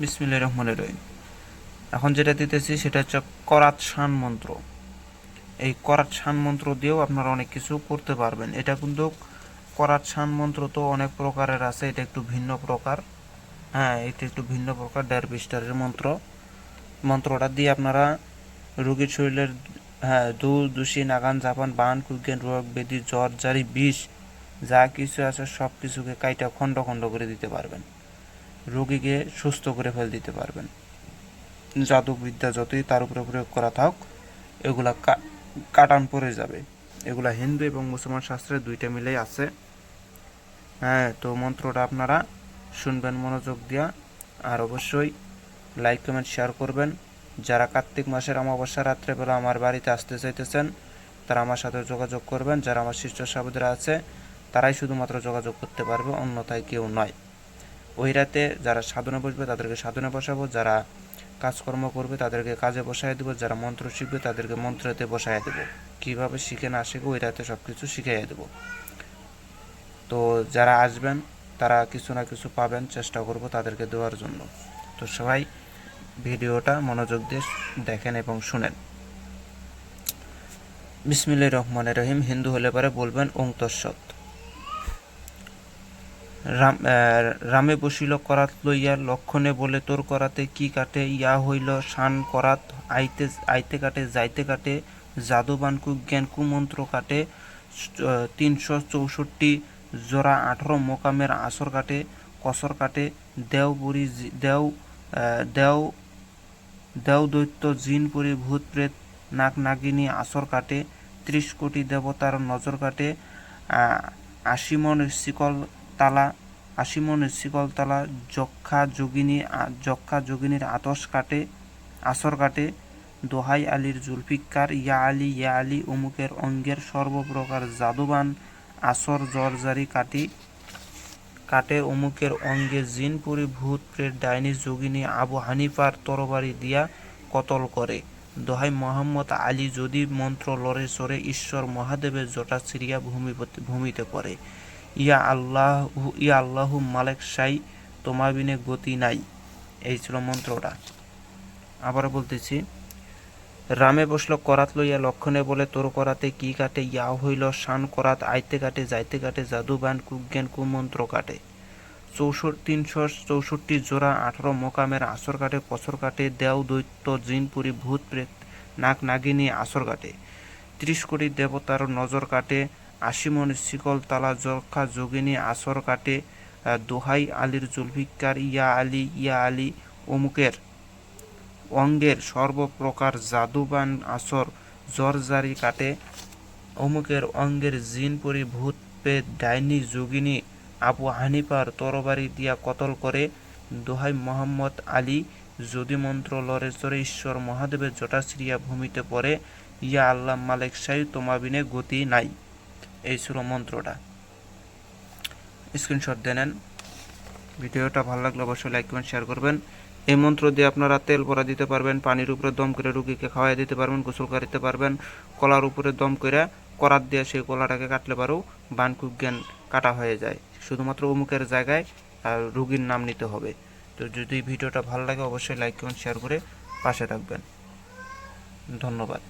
বিসমিল্লাহির রহমানির রহিম। এখন যেটা দিতেছি সেটা হচ্ছে করাত শান মন্ত্র। এই করাত শান মন্ত্র দিয়েও আপনারা অনেক কিছু করতে পারবেন। এটা কিন্তু করাত শান মন্ত্র তো অনেক প্রকারের আছে, এটা একটু ভিন্ন প্রকার। হ্যাঁ এটা একটু ভিন্ন প্রকার, দেড় বিস্টারের মন্ত্র। মন্ত্রটা দিয়ে আপনারা রোগীর শরীরের হ্যাঁ দু দূষি নাগান, জাপান, বান কুজ্ঞান রোগ, বেদি, জ্বর, জারি, বিষ, যা কিছু আছে সব কিছুকে কাইটা খণ্ড খণ্ড করে দিতে পারবেন। রোগীকে সুস্থ করে ফেল দিতে পারবেন। জাদুবিদ্যা যতই তার উপরে প্রয়োগ করা থাক, এগুলা কাটান পড়ে যাবে। এগুলা হিন্দু এবং মুসলমান শাস্ত্রে দুইটা মিলেই আছে। হ্যাঁ তো মন্ত্রটা আপনারা শুনবেন, মনোযোগ দিয়া। আর অবশ্যই লাইক কমেন্ট শেয়ার করবেন। যারা কার্তিক মাসের অমাবস্যা রাত্রেবেলা আমার বাড়িতে আসতে চাইতেছেন, তারা আমার সাথে যোগাযোগ করবেন। যারা আমার শিষ্য সাবুদরা আছে, তারাই শুধুমাত্র যোগাযোগ করতে পারবে, অন্যথায় কেউ নয়। ওই রাতে যারা সাধনা বসবে, তাদেরকে সাধনা বসাবো। যারা কাজকর্ম করবে, তাদেরকে কাজে বসায় দেবো। যারা মন্ত্র শিখবে, তাদেরকে মন্ত্রতে বসায় দেবো। কীভাবে শিখে না শিখে, ওই রাতে সব কিছু শিখাইয়া দেবো। তো যারা আসবেন, তারা কিছু না কিছু পাবেন, চেষ্টা করব তাদেরকে দেওয়ার জন্য। তো সবাই ভিডিওটা মনোযোগ দিয়ে দেখেন এবং শুনেন। বিসমিল্লাহির রহমানির রহিম। হিন্দু হলে পরে বলবেন, ওং রাম বসিল করাত লইয়া লক্ষণে বলে তোর করাতে কি কাটে? ইয়া হইল শান করাত আইতে আইতে কাটে যাইতে কাটে জাদুবান কুজ্ঞান কুমন্ত্র কাটে তিনশো চৌষট্টি জোড়া আঠারো মোকামের আসর কাটে কসর কাটে দেও বুড়ি দেও দেও দেও দৈত্য জিন পুরী ভূত প্রেত নাক নাগিনী আসর কাটে ত্রিশ কোটি দেবতার নজর কাটে আহ, আশি মন শিকল তালা আশি মন শিকল তালা যক্ষা যোগিনী যক্ষা যোগিনীর আতস কাটে, আসর কাটে, দোহাই আলীর জুলফিকার ইয়া আলী ইয়া আলী অমুকের অঙ্গের সর্বপ্রকার জাদুবান আসর জরজারি কাটি, কাটে অমুকের অঙ্গে জিনপুরি ভূত প্রেত ডাইনি যোগিনী আবু হানিফার তরবারি দিয়া কতল করে। দোহাই মোহাম্মদ আলী যদি মন্ত্র লড়ে সরে ঈশ্বর মহাদেবের জটা সিরিয়া ভূমি ভূমিতে পড়ে। ইয়া আল্লাহ, ইয়া আল্লাহু মালেক সাই তোমার বিনে গতি নাই। এই ছিল মন্ত্রটা। আবার বলতেছি, রামে বসল করাত লইয়া লক্ষণে বলে, তোর করাতে কি কাটে? ইয়া হইল শান করাত, আইতে কাটে, যাইতে কাটে, জাদুবান কুজ্ঞান কুমন্ত্র কাটে। চৌষট্টি তিনশো চৌষট্টি জোড়া আঠারো মোকামের আসর কাটে কসর কাটে, দেও দৈত্য জিনপুরি ভূত প্রেত, নাক নাগিনী, আসর কাটে। ত্রিশ কোটি দেবতার নজর কাটে আশি মন শিকল, তালা যক্ষা যোগিনী, আসর কাটে দোহাই, আলীর জুলফিকার, ইয়া আলী ইয়া আলী, অমুকের অঙ্গের সর্বপ্রকার জাদুবান আসর জরজারি কাটে, অমুকের অঙ্গের জিন পরি ভূত পেট, ডাইনি, যোগিনী, আবু হানিফার তরবারি দিয়া কতল করে, দোহাই মোহাম্মদ আলী, যদি মন্ত্র লড়ে চড়ে ঈশ্বর মহাদেবের জটাশ্রিয়া ভূমিতে পড়ে, ইয়া আল্লাহ মালেক সাই তোমাবিনে গতি নাই। এই ছিল মন্ত্রটা স্ক্রিনশট দিয়ে নেন। ভিডিওটা ভালো লাগলে অবশ্যই লাইক কমেন্ট শেয়ার করবেন। এই মন্ত্র দিয়ে আপনারা তেল পরা দিতে পারবেন, পানির উপরে দম করে রুগীকে খাওয়াই দিতে পারবেন, গোসল করাইতে পারবেন। কলার উপরে দম করে করাত দিয়ে সেই কলাটাকে কাটলে পারেও বানকুক জ্ঞান কাটা হয়ে যায়। শুধুমাত্র অমুকের জায়গায়, আর রুগীর নাম নিতে হবে। তো যদি ভিডিওটা ভালো লাগে, অবশ্যই লাইক কমেন্ট শেয়ার করে পাশে থাকবেন। ধন্যবাদ।